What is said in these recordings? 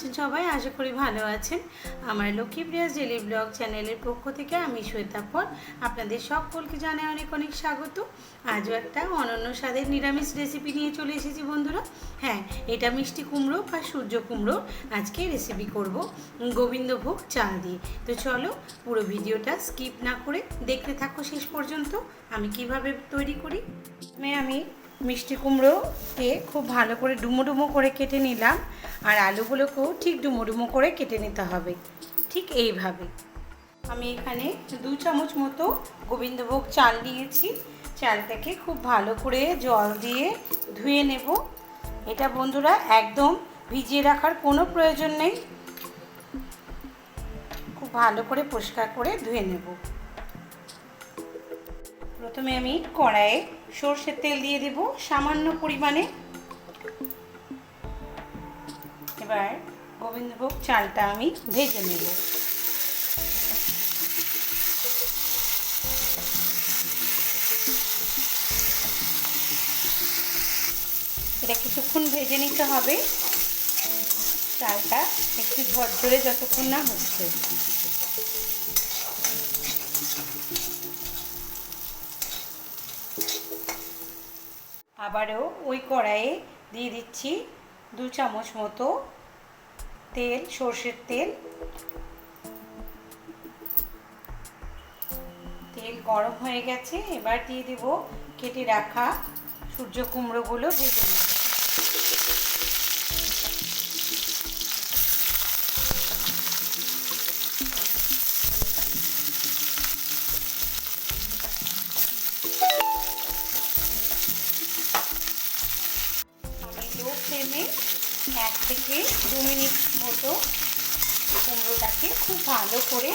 আছেন সবাই? আশা করি ভালো আছেন। আমার লক্ষ্মীপ্রিয়া জেলি ব্লগ চ্যানেলের পক্ষ থেকে আমি শ্বেতাপর আপনাদের সকলকে জানাই অনেক অনেক স্বাগত। আজও একটা অনন্য স্বাদের নিরামিষ রেসিপি নিয়ে চলে এসেছি বন্ধুরা। হ্যাঁ এটা মিষ্টি কুমড়ো বা সূর্য কুমড়ো। আজকে রেসিপি করব গোবিন্দভোগ চাল দিয়ে। তো চলো, পুরো ভিডিওটা স্কিপ না করে দেখতে থাকো শেষ পর্যন্ত। আমি কীভাবে তৈরি করি? আমি মিষ্টি কুমড়োকে খুব ভালো করে ডুমো ডুমো করে কেটে নিলাম। আর আলুগুলোকেও ঠিক ডুমো ডুমো করে কেটে নিতে হবে। ঠিক এইভাবে। আমি এখানে দু চামচ মতো গোবিন্দভোগ চাল নিয়েছি চালটাকে খুব ভালো করে জল দিয়ে ধুয়ে নেব। এটা বন্ধুরা একদম ভিজিয়ে রাখার কোনো প্রয়োজন নেই। খুব ভালো করে পরিষ্কার করে ধুয়ে নেব। প্রথমে আমি কড়াইয়ে সর্ষের তেল দিয়ে দেব, সামান্য পরিমাণে। এবার গোবিন্দভোগ চালটা আমি ভেজে নেব। এটা কিছুক্ষণ ভেজে নিতে হবে। চালটা একটু ঝরঝরে যতক্ষণ না হচ্ছে। আবারও ওই কড়াইয়ে দিয়ে দিচ্ছি দু চামচ মতো তেল, সর্ষের তেল। তেল গরম হয়ে গেছে, এবার দিয়ে দেব কেটে রাখা সূর্য কুমড়োগুলো ভেজে নেব দু মিনিট মতো কুমড়োটাকে খুব ভালো করে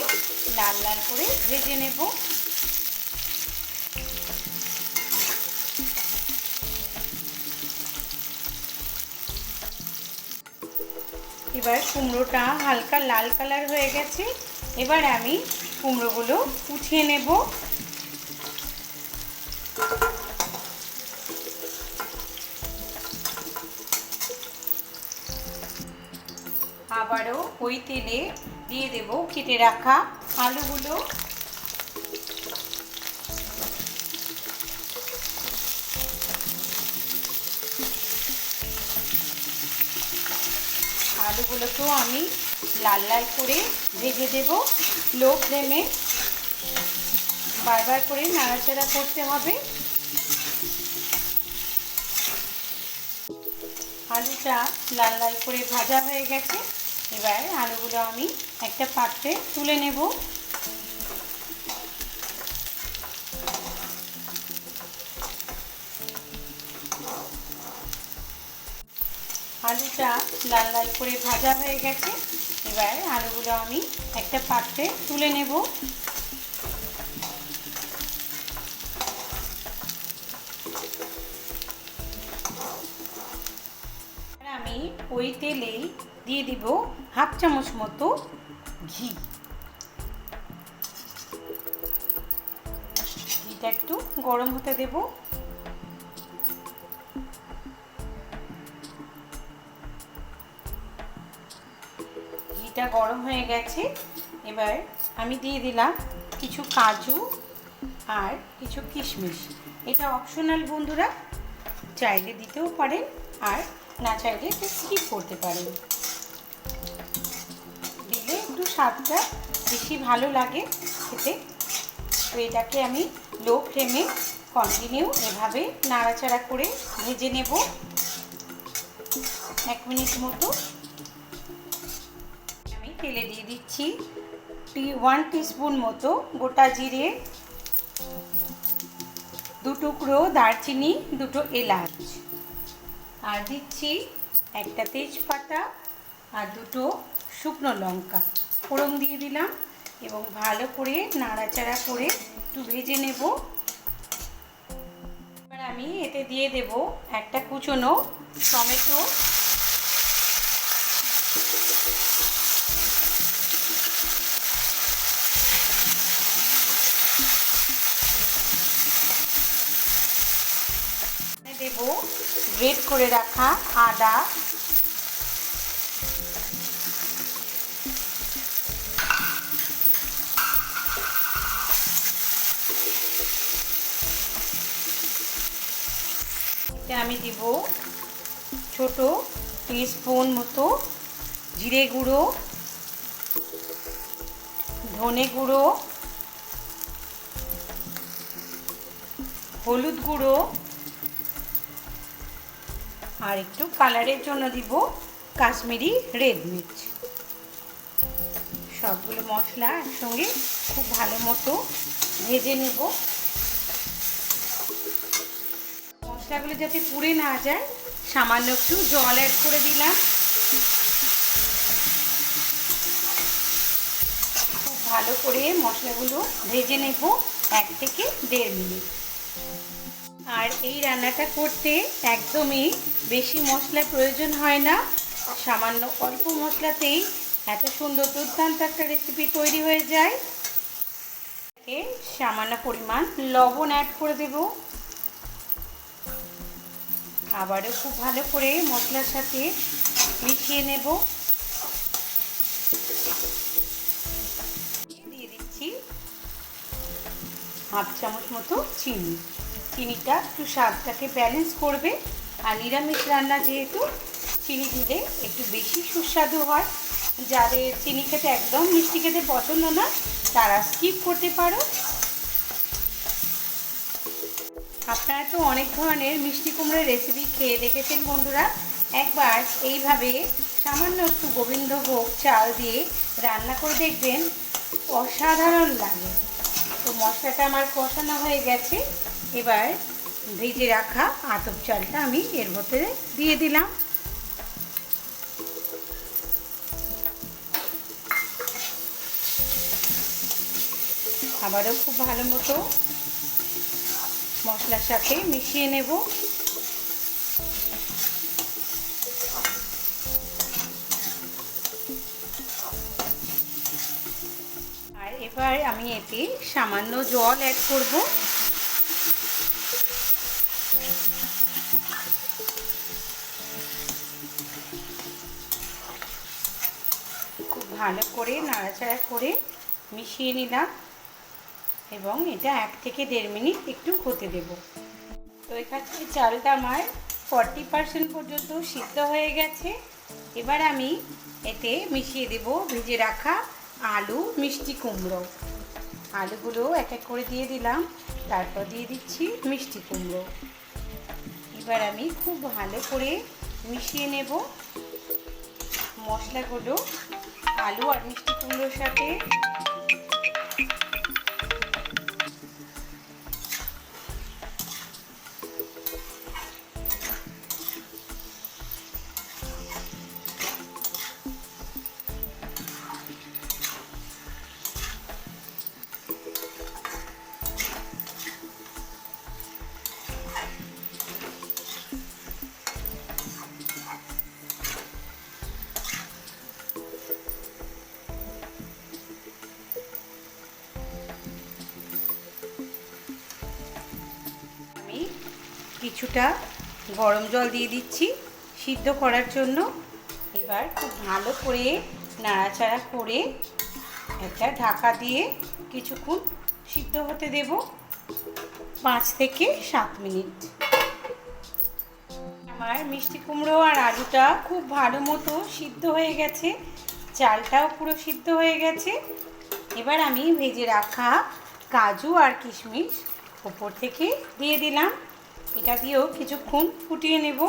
লাল লাল করে ভেজে নেব। এবার কুমড়োটা হালকা লাল কালার হয়ে গেছে। এবার আমি কুমড়োগুলো উঠিয়ে নেব। আবারও ওই তেলে দিয়ে দেব কেটে রাখা আলুগুলো। আলুগুলোকেও আমি লাল লাল করে ভেজে দেব, লো ফ্লেমে। বারবার করে নাড়াচাড়া করতে হবে। আলুটা লাল লাল করে ভাজা হয়ে গেছে। এবার আলুগুলো আমি একটা পাত্রে তুলে নেব। আলুটা লাল লাল করে ভাজা হয়ে গেছে। এবার আলুগুলো আমি একটা পাত্রে তুলে নেব। আমি ওই তেলেই দিয়ে দিব হাফ চামচ মতো ঘি। ঘিটা একটু গরম হতে দেব। ঘিটা গরম হয়ে গেছে। এবার আমি দিয়ে দিলাম কিছু কাজু আর কিছু কিশমিশ। এটা অপশনাল বন্ধুরা, চাইলে দিতেও পারেন আর না চাইলে এটা স্কিপ করতে পারেন। স্বাদটা বেশি ভালো লাগে খেতে। তো এটাকে আমি লো ফ্লেমে কন্টিনিউ এভাবে নাড়াচাড়া করে ভেজে নেব। এক মিনিট মতো। আমি তেলে দিয়ে দিচ্ছি টি, ওয়ান টিস্পুন মতো গোটা জিরে, দু টুকরো দারচিনি, দুটো এলাচ। আর দিচ্ছি একটা তেজপাতা আর দুটো শুকনো লঙ্কা। ফোড়ন দিয়ে দিলাম এবং ভালো করে নাড়াচাড়া করে একটু ভেজে নেব। এবার আমি এতে দিয়ে দেব একটা কুচনো টমেটো। দেব গ্রেট করে রাখা আদা। এতে আমি দিব ছোট স্পুন মতো জিরে গুঁড়ো, ধনে গুঁড়ো, হলুদ গুঁড়ো, আর একটু কালারের জন্য দিব কাশ্মীরি রেড মির্চ। সবগুলো মশলা একসঙ্গে খুব ভালো মতো ভেজে নেব। মশলাগুলো যাতে পুড়ে না যায়, সামান্য একটু জল অ্যাড করে দিলাম। খুব ভালো করে মশলাগুলো ভেজে নেব এক থেকে দেড় মিনিট। আর এই রান্নাটা করতে একদমই বেশি মশলার প্রয়োজন হয় না। সামান্য অল্প মশলাতেই এত সুন্দর দুর্দান্ত একটা রেসিপি তৈরি হয়ে যায়। সামান্য পরিমাণ লবণ অ্যাড করে দেব। আবারও খুব ভালো করে মশলার সাথে মিশিয়ে নেব। দিয়ে দিচ্ছি হাফ চামচ মতো চিনি। চিনিটা একটু স্বাদটাকে ব্যালেন্স করবে। আর নিরামিষ রান্না যেহেতু, চিনি দিলে একটু বেশি সুস্বাদু হয়। যাদের চিনি খেতে একদম মিষ্টি খেতে পছন্দ না, তারা স্কিপ করতে পারো। আপনারা তো অনেক ধরনের মিষ্টি কুমড়োর রেসিপি খেয়ে দেখেছেন বন্ধুরা। একবার এইভাবে সামান্য একটু গোবিন্দভোগ চাল দিয়ে রান্না করে দেখবেন, অসাধারণ লাগে। তো মশলাটা আমার কষানো হয়ে গেছে। এবার ভেজে রাখা আতপ চালটা আমি এর ভেতরে দিয়ে দিলাম। আবারও খুব ভালো মতো মশলার সাথে মিশিয়ে নেব। আর এবার আমি এতে সামান্য জল অ্যাড করব। খুব ভালো করে নাড়াচাড়া করে মিশিয়ে নিলাম। এবং এটা এক থেকে দেড় মিনিট একটু হতে দেব। তো এখানে চালটা আমার ফর্টি পার্সেন্ট পর্যন্ত সিদ্ধ হয়ে গেছে। এবার আমি এতে মিশিয়ে দেব ভেজে রাখা আলু মিষ্টি কুমড়ো। আলুগুলো এক এক করে দিয়ে দিলাম, তারপর দিয়ে দিচ্ছি মিষ্টি কুমড়ো। এবার আমি খুব ভালো করে মিশিয়ে নেব। মশলাগুলো আলু আর মিষ্টি কুমড়োর সাথে কিছুটা গরম জল দিয়ে দিচ্ছি সিদ্ধ করার জন্য। এবার খুব ভালো করে নাড়াচাড়া করে একটা ঢাকা দিয়ে কিছুক্ষণ সিদ্ধ হতে দেব, পাঁচ থেকে সাত মিনিট। আমার মিষ্টি কুমড়ো আর আলুটা খুব ভালো মতো সিদ্ধ হয়ে গেছে, চালটাও পুরো সিদ্ধ হয়ে গেছে। এবার আমি ভেজে রাখা কাজু আর কিশমিশ ওপর থেকে দিয়ে দিলাম। এটা দিয়েও কিছুক্ষণ ফুটিয়ে নেব।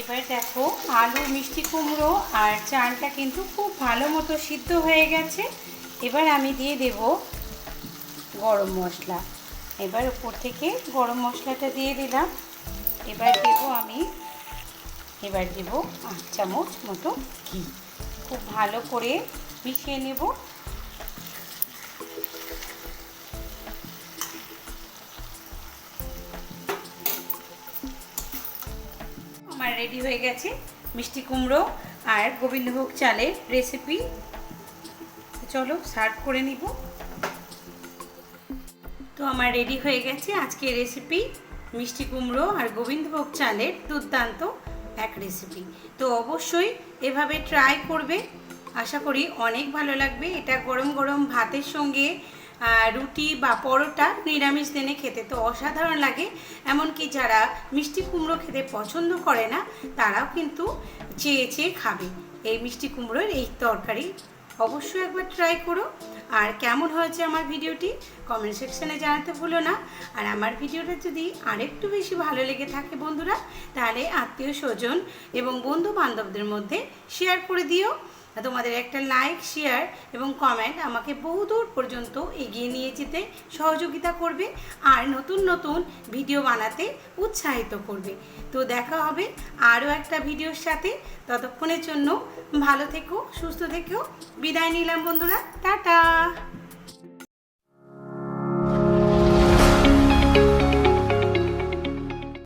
এবার দেখো আলু, মিষ্টি কুমড়ো আর চালটা কিন্তু খুব ভালো মতো সিদ্ধ হয়ে গেছে। এবার আমি দিয়ে দেব গরম মশলা। এবার উপর থেকে গরম মশলাটা দিয়ে দিলাম। এবার দেব আমি, এবার দেব আট চামচ মতো ঘি। খুব ভালো করে মিশিয়ে নেব। রেডি হয়ে গেছে। মিষ্টি কুমড়ো আর গোবিন্দভোগ চালের রেসিপি চলো সার্ভ করে নিব। তো আমার রেডি হয়ে গেছে আজকের রেসিপি মিষ্টি কুমড়ো আর গোবিন্দভোগ চালের দুর্দান্ত এক রেসিপি তো অবশ্যই এভাবে ট্রাই করবে। আশা করি অনেক ভালো লাগবে। এটা গরম গরম ভাতের সঙ্গে রুটি বা পরোটা নিরামিষ দিনে খেতে তো অসাধারণ লাগে। এমনকি যারা মিষ্টি কুমড়ো খেতে পছন্দ করে না, তারাও কিন্তু চেয়ে চেয়ে খাবে। এই মিষ্টি কুমড়োর এই তরকারি অবশ্যই একবার ট্রাই করো। আর কেমন হয়েছে আমার ভিডিওটি কমেন্ট সেকশনে জানাতে ভুলো না। আর আমার ভিডিওটা যদি আরেকটু বেশি ভালো লেগে থাকে বন্ধুরা, তাহলে আত্মীয় স্বজন এবং বন্ধু বান্ধবদের মধ্যে শেয়ার করে দিও। তোমাদের একটা লাইক শেয়ার এবং কমেন্ট আমাকে বহুদূর পর্যন্ত এগিয়ে নিয়ে যেতে সহযোগিতা করবে আর নতুন নতুন ভিডিও বানাতে উৎসাহিত করবে। তো দেখা হবে আরও একটা ভিডিওর সাথে। ততক্ষণের জন্য ভালো থেকো, সুস্থ থেকেও বিদায় নিলাম বন্ধুরা। টাটা!